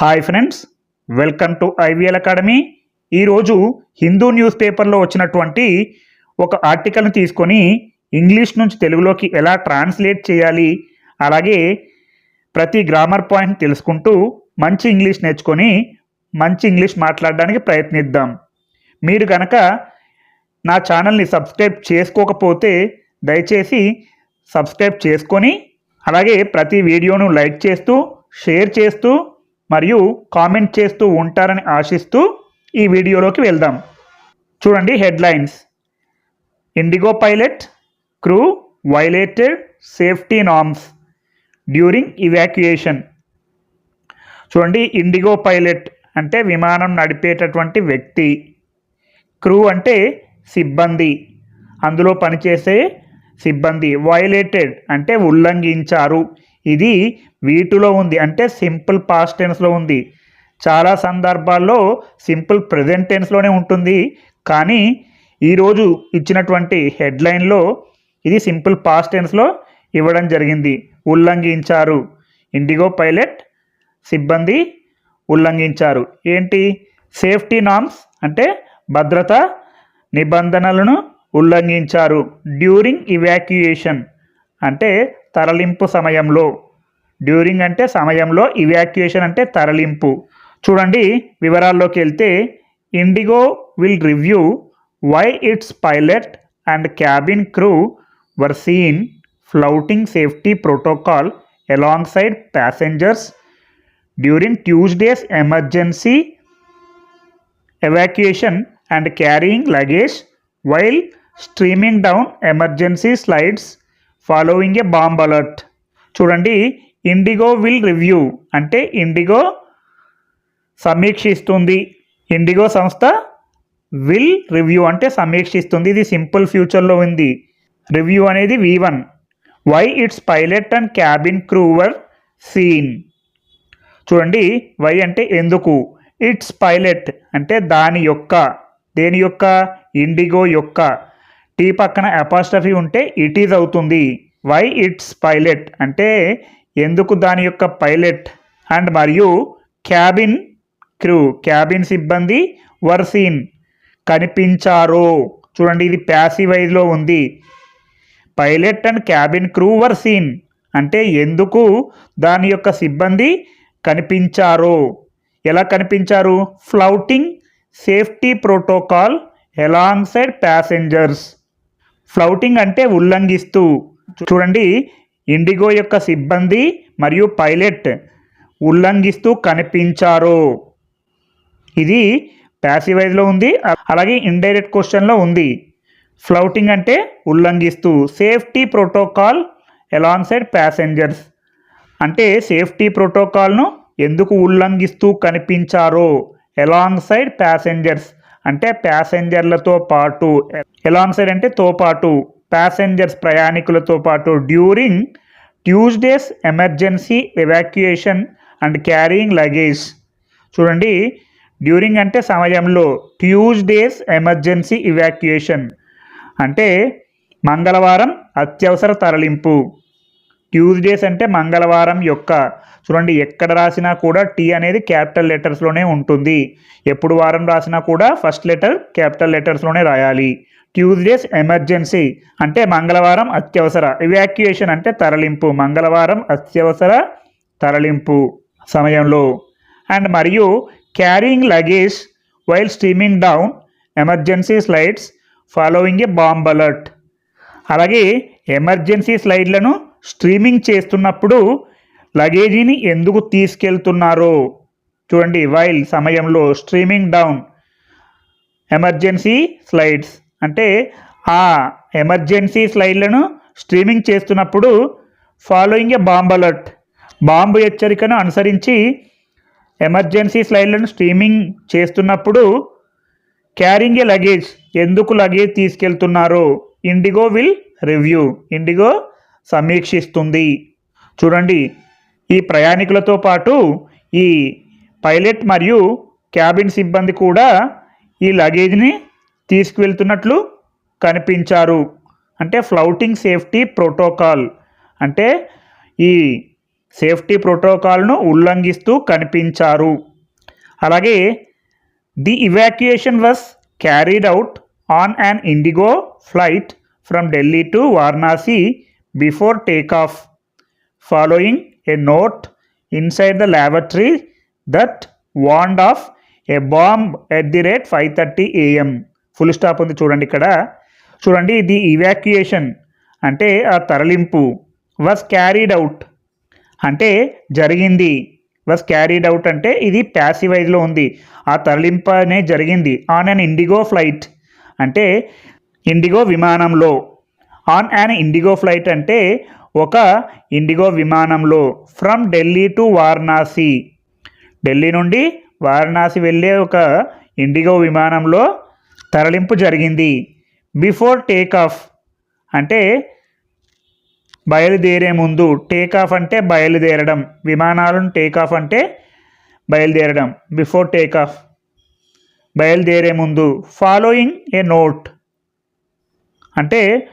Hi friends welcome to IVL academy ఈరోజు Hindu news పేపర్లో వచ్చినటువంటి ఒక ఆర్టికల్ని తీసుకొని ఇంగ్లీష్ నుంచి తెలుగులోకి ఎలా ట్రాన్స్లేట్ చేయాలి అలాగే ప్రతి గ్రామర్ పాయింట్ తెలుసుకుంటూ మంచి ఇంగ్లీష్ నేర్చుకొని మంచి ఇంగ్లీష్ మాట్లాడడానికి ప్రయత్నిద్దాం. మీరు కనుక నా ఛానల్ని సబ్స్క్రైబ్ చేసుకోకపోతే దయచేసి సబ్స్క్రైబ్ చేసుకొని అలాగే ప్రతి వీడియోను లైక్ చేస్తూ షేర్ చేస్తూ మరియు కామెంట్ చేస్తూ ఉంటారని ఆశిస్తూ ఈ వీడియోలోకి వెళ్దాం. చూడండి headlines IndiGo pilot crew violated safety norms during evacuation చూడండి ఇండిగో పైలట్ అంటే విమానం నడిపేటటువంటి వ్యక్తి. క్రూ అంటే సిబ్బంది. అందులో పనిచేసే సిబ్బంది. వైలేటెడ్ అంటే ఉల్లంఘించారు. ఇది వీటిలో ఉంది. అంటే సింపుల్ పాస్ట్ టెన్స్లో ఉంది. చాలా సందర్భాల్లో సింపుల్ ప్రజెంట్ టెన్స్లోనే ఉంటుంది. కానీ ఈరోజు ఇచ్చినటువంటి హెడ్లైన్లో ఇది సింపుల్ పాస్ట్ టెన్స్లో ఇవ్వడం జరిగింది. ఉల్లంఘించారు. ఇండిగో పైలట్ సిబ్బంది ఉల్లంఘించారు. ఏంటి? సేఫ్టీ నామ్స్ అంటే భద్రత నిబంధనలను ఉల్లంఘించారు. డ్యూరింగ్ ఇవాక్యుయేషన్ అంటే తరలింపు సమయంలో. డ్యూరింగ్ అంటే సమయంలో ఇవాక్యుయేషన్ అంటే తరలింపు. చూడండి వివరాల్లోకి వెళ్తే IndiGo will review why its pilot and cabin crew were seen flouting safety protocol alongside passengers during Tuesday's emergency evacuation and carrying luggage while streaming down emergency slides following a bomb alert. చూడండి IndiGo will review అంటే IndiGo సమీక్షిస్తుంది. IndiGo సంస్థ will review అంటే సమీక్షిస్తుంది. ఇది simple ఫ్యూచర్లో ఉంది. Review అనేది we one why its pilot and cabin crew were seen చూడండి వై అంటే ఎందుకు? ఇట్స్ పైలట్ అంటే దాని యొక్క. దేని యొక్క? ఇండిగో యొక్క. టీ పక్కన అపాస్టఫీ ఉంటే ఇట్ ఈజ్ అవుతుంది. వై ఇట్స్ పైలట్ అంటే ఎందుకు దాని యొక్క పైలట్? అండ్ మరియు క్యాబిన్ క్రూ క్యాబిన్ సిబ్బంది వర్సీన్ కనిపించారో? చూడండి ఇది ప్యాసివైజ్లో ఉంది. Pilot and cabin crew were seen అంటే ఎందుకు దాని యొక్క సిబ్బంది కనిపించారో? ఎలా కనిపించారు? Flouting safety protocol alongside passengers. Flouting అంటే ఉల్లంఘిస్తూ. చూడండి ఇండిగో యొక్క సిబ్బంది మరియు పైలట్ ఉల్లంఘిస్తూ కనిపించారు. ఇది ప్యాసివైజ్లో ఉంది అలాగే ఇండైరెక్ట్ క్వశ్చన్లో ఉంది. ఫ్లౌటింగ్ అంటే ఉల్లంఘిస్తూ safety protocol alongside passengers. అంటే సేఫ్టీ ప్రోటోకాల్ను ఎందుకు ఉల్లంఘిస్తూ కనిపించారో ఎలాంగ్ సైడ్ ప్యాసెంజర్స్. అంటే ప్యాసెంజర్లతో పాటు ఎలాంగ్ సైడ్ అంటే తో పాటు. ప్యాసెంజర్స్ ప్రయాణికులతో పాటు during Tuesday's emergency evacuation and carrying luggage చూడండి డ్యూరింగ్ అంటే సమయంలో ట్యూస్డేస్ ఎమర్జెన్సీ ఇవాక్యుయేషన్ అంటే మంగళవారం అత్యవసర తరలింపు. ట్యూస్డేస్ అంటే మంగళవారం యొక్క చూడండి ఎక్కడ రాసినా కూడా టీ అనేది క్యాపిటల్ లెటర్స్లోనే ఉంటుంది. ఎప్పుడు వారం రాసినా కూడా ఫస్ట్ లెటర్ క్యాపిటల్ లెటర్స్లోనే రాయాలి. ట్యూస్డేస్ ఎమర్జెన్సీ అంటే మంగళవారం అత్యవసర. ఇవాక్యుయేషన్ అంటే తరలింపు. మంగళవారం అత్యవసర తరలింపు సమయంలో. అండ్ మరియు carrying luggage while streaming down emergency slides following a bomb alert అలాగే ఎమర్జెన్సీ స్లైడ్లను స్ట్రీమింగ్ చేస్తున్నప్పుడు లగేజీని ఎందుకు తీసుకెళ్తున్నారో చూడండి. వైల్ సమయంలో స్ట్రీమింగ్ డౌన్ ఎమర్జెన్సీ స్లైడ్స్ అంటే ఆ ఎమర్జెన్సీ స్లైడ్లను స్ట్రీమింగ్ చేస్తున్నప్పుడు following a bomb alert. Bomb హెచ్చరికను అనుసరించి ఎమర్జెన్సీ స్లైడ్లను స్ట్రీమింగ్ చేస్తున్నప్పుడు క్యారింగ్ ఏ లగేజ్ ఎందుకు లగేజ్ తీసుకెళ్తున్నారో? ఇండిగో విల్ రివ్యూ ఇండిగో సమీక్షిస్తుంది. చూడండి ఈ ప్రయాణికులతో పాటు ఈ పైలట్ మరియు క్యాబిన్ సిబ్బంది కూడా ఈ లగేజ్ని తీసుకువెళ్తున్నట్లు కనిపించారు. అంటే ఫ్లౌటింగ్ సేఫ్టీ ప్రోటోకాల్ అంటే ఈ సేఫ్టీ ప్రోటోకాల్ను ఉల్లంఘిస్తూ కనిపించారు. అలాగే the evacuation was carried out on an IndiGo flight from Delhi to Varanasi before take off following a note inside the lavatory that warned of a bomb at the rate five thirty AM full stop ఉంది చూడండి ఇక్కడ. చూడండి the evacuation అంటే ఆ తరలింపు. Was carried out అంటే జరిగింది. Was carried out అంటే ఇది ప్యాసివైజ్లో ఉంది. ఆ తరలింపు అనే జరిగింది. ఆన్ అన్ ఇండిగో ఫ్లైట్ అంటే ఇండిగో విమానంలో. ఆన్ అన్ ఇండిగో ఫ్లైట్ అంటే ఒక ఇండిగో విమానంలో. ఫ్రమ్ ఢిల్లీ టు వారణాసి ఢిల్లీ నుండి వారణాసి వెళ్ళే ఒక ఇండిగో విమానంలో తరలింపు జరిగింది. బిఫోర్ టేక్ ఆఫ్ అంటే బయలుదేరే ముందు టేక్ ఆఫ్ అంటే బయలుదేరడం. విమానాలను టేక్ ఆఫ్ అంటే బయలుదేరడం. బిఫోర్ టేక్ ఆఫ్ బయలుదేరే ముందు ఫాలోయింగ్ ఏ నోట్ అంటే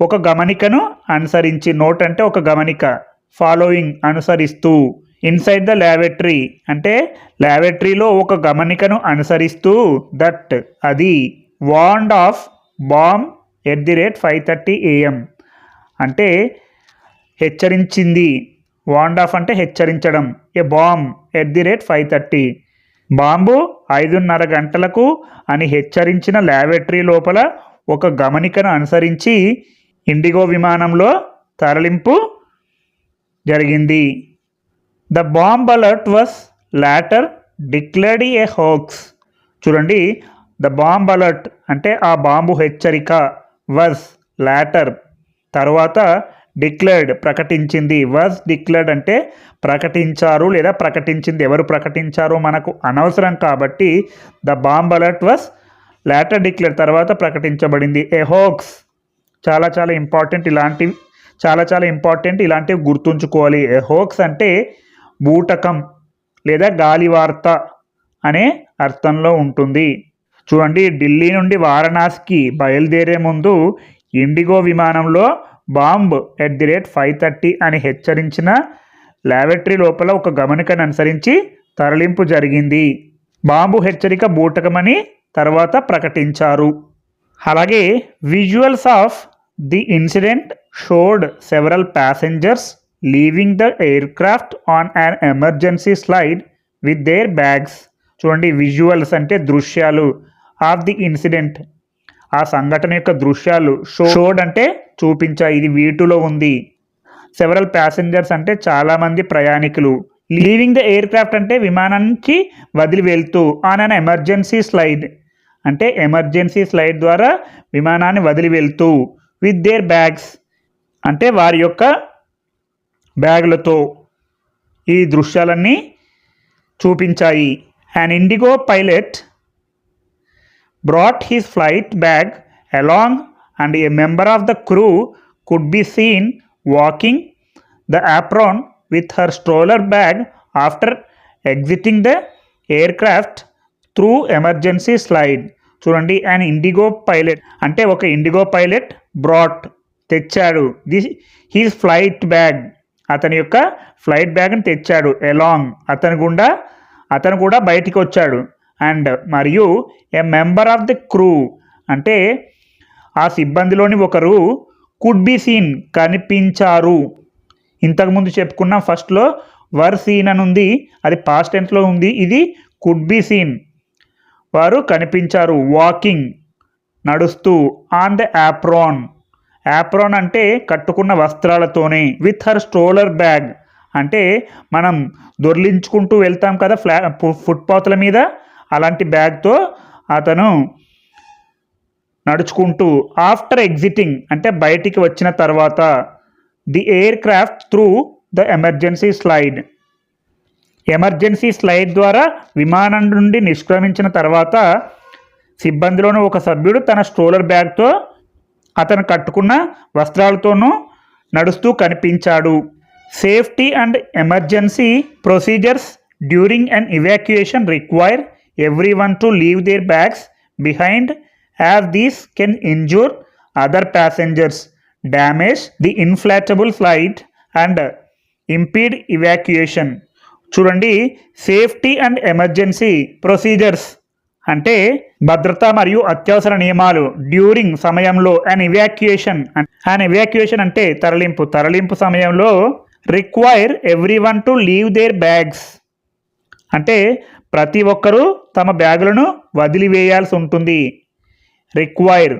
ఒక గమనికను అనుసరించి నోట్ అంటే ఒక గమనిక ఫాలోయింగ్ అనుసరిస్తూ. ఇన్సైడ్ ద ల్యాబొటరీ అంటే ల్యాబొటరీలో ఒక గమనికను అనుసరిస్తూ దట్ అది warned of bomb at the rate five thirty AM అంటే హెచ్చరించింది. వాండ్ ఆఫ్ అంటే హెచ్చరించడం. A bomb at the rate five thirty bomb ఐదున్నర గంటలకు అని హెచ్చరించిన ల్యాబొటరీ లోపల ఒక గమనికను అనుసరించి ఇండిగో విమానంలో తరలింపు జరిగింది. The bomb alert was later declared a hoax చూడండి ద బాంబ్ అలర్ట్ అంటే ఆ బాంబు హెచ్చరిక వాజ్ లాటర్ తర్వాత డిక్లేర్డ్ ప్రకటించింది. వాజ్ డిక్లేర్డ్ అంటే ప్రకటించారు లేదా ప్రకటించింది. ఎవరు ప్రకటించారో మనకు అనవసరం కాబట్టి the bomb alert was later declare తర్వాత ప్రకటించబడింది. ఏ హోక్స్ చాలా చాలా ఇంపార్టెంట్ ఇలాంటివి చాలా చాలా ఇంపార్టెంట్ ఇలాంటివి గుర్తుంచుకోవాలి. ఏ హోక్స్ అంటే బూటకం లేదా గాలి వార్త అనే అర్థంలో ఉంటుంది. చూడండి ఢిల్లీ నుండి వారణాసికి బయలుదేరే ముందు ఇండిగో విమానంలో bomb at the rate five thirty అని హెచ్చరించిన ల్యాబొటరీ లోపల ఒక గమనికను అనుసరించి తరలింపు జరిగింది. బాంబు హెచ్చరిక బూటకమని తర్వాత ప్రకటించారు. అలాగే visuals of the incident showed several passengers leaving the aircraft on an emergency slide with their bags చూడండి విజువల్స్ అంటే దృశ్యాలు ఆఫ్ ది ఇన్సిడెంట్ ఆ సంఘటన యొక్క దృశ్యాలు షోడ్ అంటే చూపించాయి. ఇది వీటిలో ఉంది. సెవరల్ ప్యాసింజర్స్ అంటే చాలామంది ప్రయాణికులు. లీవింగ్ ద ఎయిర్ క్రాఫ్ట్ అంటే విమానానికి వదిలి వెళ్తూ ఆన్ అన్ ఎమర్జెన్సీ స్లైడ్ అంటే ఎమర్జెన్సీ స్లైడ్ ద్వారా విమానాన్ని వదిలి వెళ్తూ విత్ దేర్ బ్యాగ్స్ అంటే వారి యొక్క బ్యాగులతో ఈ దృశ్యాలన్నీ చూపించాయి. An IndiGo pilot brought his flight bag along and a member of the crew could be seen walking the apron with her stroller bag after exiting the aircraft through emergency slide చూడండి and IndiGo pilot అంటే ఒక IndiGo pilot brought తెచ్చాడు. This his flight bag అతని యొక్క flight బ్యాగ్ని తెచ్చాడు along. అతని గుండా అతను కూడా బయటికి వచ్చాడు. అండ్ మరియు a member of the crew అంటే ఆ సిబ్బందిలోని ఒకరు కుడ్ బి సీన్ కనిపించారు. ఇంతకుముందు చెప్పుకున్న ఫస్ట్లో వర్ సీన్ అని ఉంది అది పాస్ట్ టెన్స్లో ఉంది ఇది కుడ్ బి సీన్. వారు కనిపించారు వాకింగ్ నడుస్తూ ఆన్ ద యాప్రాన్ యాప్రాన్ అంటే కట్టుకున్న వస్త్రాలతోనే విత్ హర్ స్ట్రోలర్ బ్యాగ్. అంటే మనం దొర్లించుకుంటూ వెళ్తాం కదా ఫ్లా ఫుట్పాత్ల మీద అలాంటి బ్యాగ్తో అతను నడుచుకుంటూ ఆఫ్టర్ ఎగ్జిటింగ్ అంటే బయటికి వచ్చిన తర్వాత the aircraft through the emergency slide. Emergency slide ద్వారా విమానం నుండి నిష్క్రమించిన తర్వాత సిబ్బందిలోని ఒక సభ్యుడు తన స్ట్రోలర్ బ్యాగ్తో అతను కట్టుకున్న వస్త్రాలతోనూ నడుస్తూ కనిపించాడు. Safety and emergency procedures during and evacuation require everyone to leave their bags behind as these can injure other passengers damage the inflatable flight and impede evacuation చూడండి సేఫ్టీ అండ్ ఎమర్జెన్సీ ప్రొసీజర్స్ అంటే భద్రత మరియు అత్యవసర నియమాలు during సమయంలో and evacuation and evacuation అంటే తరలింపు. తరలింపు సమయంలో require every one to leave their bags అంటే ప్రతి ఒక్కరూ తమ బ్యాగులను వదిలివేయాల్సి ఉంటుంది. Require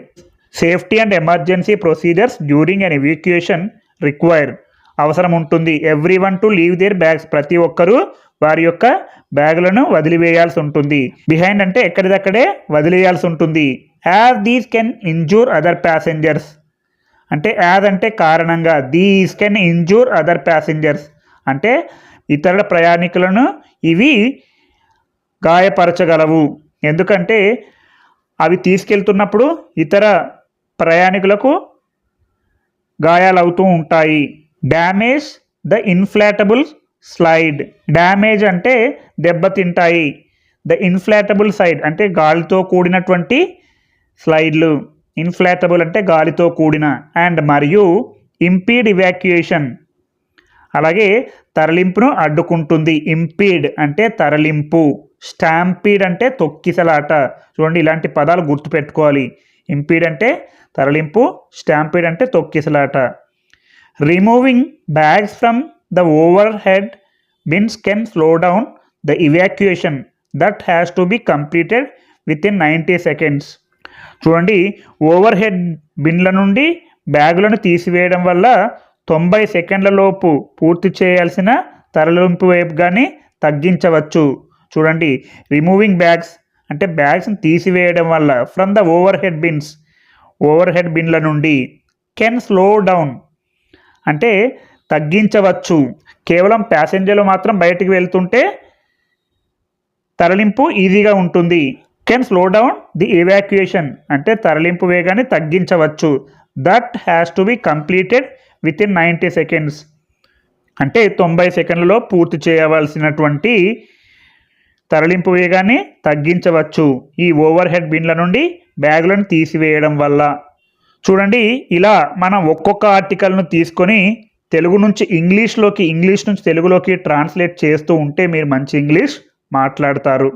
safety and emergency procedures during and evacuation require అవసరం ఉంటుంది. Every one to leave their bags ప్రతి ఒక్కరూ వారి యొక్క బ్యాగులను వదిలివేయాల్సి ఉంటుంది. బిహైండ్ అంటే ఎక్కడిదక్కడే వదిలేయాల్సి ఉంటుంది. As these can injure other passengers అంటే యాజ్ అంటే కారణంగా these can injure other passengers అంటే ఇతర ప్రయాణికులను ఇవి గాయపరచగలవు. ఎందుకంటే అవి తీసుకెళ్తున్నప్పుడు ఇతర ప్రయాణికులకు గాయాలవుతూ ఉంటాయి. Damage the inflatable slide. Damage అంటే దెబ్బతింటాయి. ద ఇన్ఫ్లాటబుల్ సైడ్ అంటే గాలితో కూడినటువంటి స్లైడ్లు. ఇన్ఫ్లాటబుల్ అంటే గాలితో కూడిన అండ్ మరియు ఇంపీడ్ ఇవాక్యుయేషన్. అలాగే తరలింపును అడ్డుకుంటుంది. ఇంపీడ్ అంటే తరలింపు. స్టాంపీడ్ అంటే తొక్కిసలాట. చూడండి ఇలాంటి పదాలు గుర్తుపెట్టుకోవాలి. ఇంపీడ్ అంటే తరలింపు స్టాంపీడ్ అంటే తొక్కిసలాట. Removing bags from the overhead bins can slow down the evacuation that has to be completed within ninety seconds చూడండి ఓవర్ హెడ్ బిన్ల నుండి బ్యాగులను తీసివేయడం వల్ల తొంభై సెకండ్ల లోపు పూర్తి చేయాల్సిన తరలింపు వైపు కానీ తగ్గించవచ్చు. చూడండి రిమూవింగ్ బ్యాగ్స్ అంటే బ్యాగ్స్ని తీసివేయడం వల్ల from the overhead bins overhead బిన్ల నుండి కెన్ స్లో డౌన్ అంటే తగ్గించవచ్చు. కేవలం ప్యాసింజర్లు మాత్రం బయటికి వెళ్తుంటే తరలింపు ఈజీగా ఉంటుంది. Can slow down the evacuation అంటే తరలింపు వేగాన్ని తగ్గించవచ్చు. That has to be completed within ninety seconds అంటే తొంభై సెకండ్లలో పూర్తి చేయవలసినటువంటి తరలింపు వేగాన్ని తగ్గించవచ్చు. ఈ ఓవర్ హెడ్ బిన్ల నుండి బ్యాగులను తీసివేయడం వల్ల. చూడండి ఇలా మనం ఒక్కొక్క ఆర్టికల్ను తీసుకొని తెలుగు నుంచి ఇంగ్లీష్లోకి ఇంగ్లీష్ నుంచి తెలుగులోకి ట్రాన్స్లేట్ చేస్తూ ఉంటే మీరు మంచి ఇంగ్లీష్ మాట్లాడతారు.